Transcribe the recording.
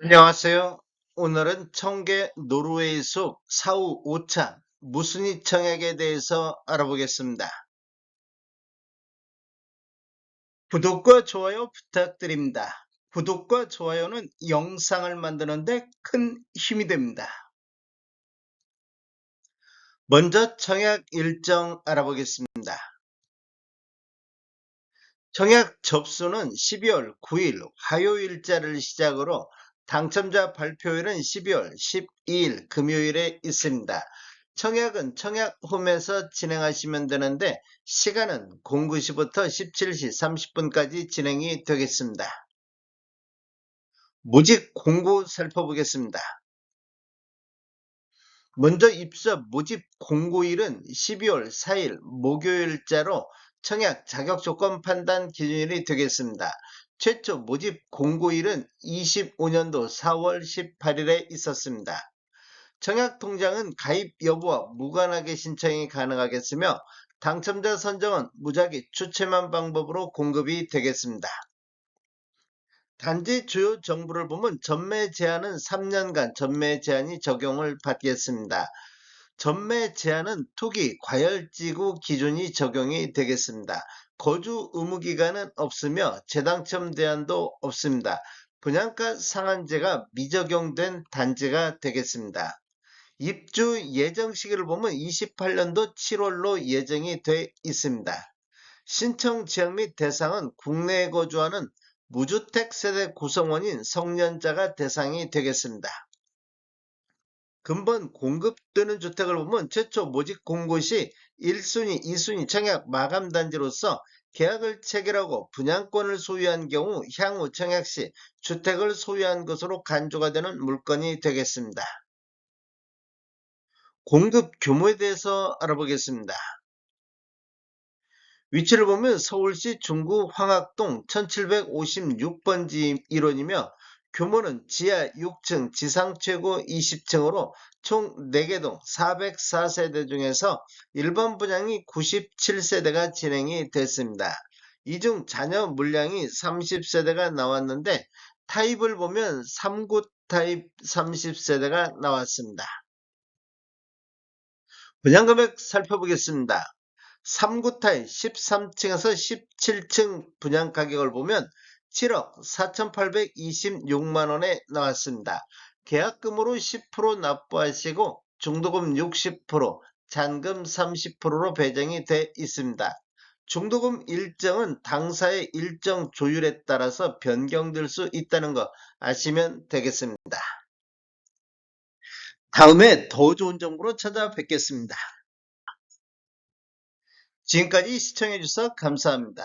안녕하세요. 오늘은 청계 노르웨이 숲 사후 5차 무순이 청약에 대해서 알아보겠습니다. 구독과 좋아요 부탁드립니다. 구독과 좋아요는 영상을 만드는데 큰 힘이 됩니다. 먼저 청약 일정 알아보겠습니다. 청약 접수는 12월 9일 화요일자를 시작으로 당첨자 발표일은 12월 12일 금요일에 있습니다. 청약은 청약홈에서 진행하시면 되는데 시간은 09시부터 17시 30분까지 진행이 되겠습니다. 모집 공고 살펴보겠습니다. 먼저 입사 모집 공고일은 12월 4일 목요일자로 청약 자격 조건 판단 기준일이 되겠습니다. 최초 모집 공고일은 25년도 4월 18일에 있었습니다. 청약 통장은 가입 여부와 무관하게 신청이 가능하겠으며 당첨자 선정은 무작위 추첨한 방법으로 공급이 되겠습니다. 단지 주요 정보를 보면 전매 제한은 3년간 전매 제한이 적용을 받겠습니다. 전매 제한은 투기 과열지구 기준이 적용이 되겠습니다. 거주 의무 기간은 없으며 재당첨 대안도 없습니다. 분양가 상한제가 미적용된 단지가 되겠습니다. 입주 예정 시기를 보면 28년도 7월로 예정이 돼 있습니다. 신청 지역 및 대상은 국내에 거주하는 무주택 세대 구성원인 성년자가 대상이 되겠습니다. 근본 공급되는 주택을 보면 최초 모집 공고 시 1순위, 2순위 청약 마감 단지로서 계약을 체결하고 분양권을 소유한 경우 향후 청약 시 주택을 소유한 것으로 간주가 되는 물건이 되겠습니다. 공급 규모에 대해서 알아보겠습니다. 위치를 보면 서울시 중구 황학동 1756번지 1원이며 규모는 지하 6층, 지상 최고 20층으로 총 4개 동 404세대 중에서 일반 분양이 97세대가 진행이 됐습니다. 이중 자녀 물량이 30세대가 나왔는데 타입을 보면 3구 타입 30세대가 나왔습니다. 분양금액 살펴보겠습니다. 3구 타입 13층에서 17층 분양 가격을 보면 7억 4,826만원에 나왔습니다. 계약금으로 10% 납부하시고 중도금 60%, 잔금 30%로 배정이 돼 있습니다. 중도금 일정은 당사의 일정 조율에 따라서 변경될 수 있다는 거 아시면 되겠습니다. 다음에 더 좋은 정보로 찾아뵙겠습니다. 지금까지 시청해주셔서 감사합니다.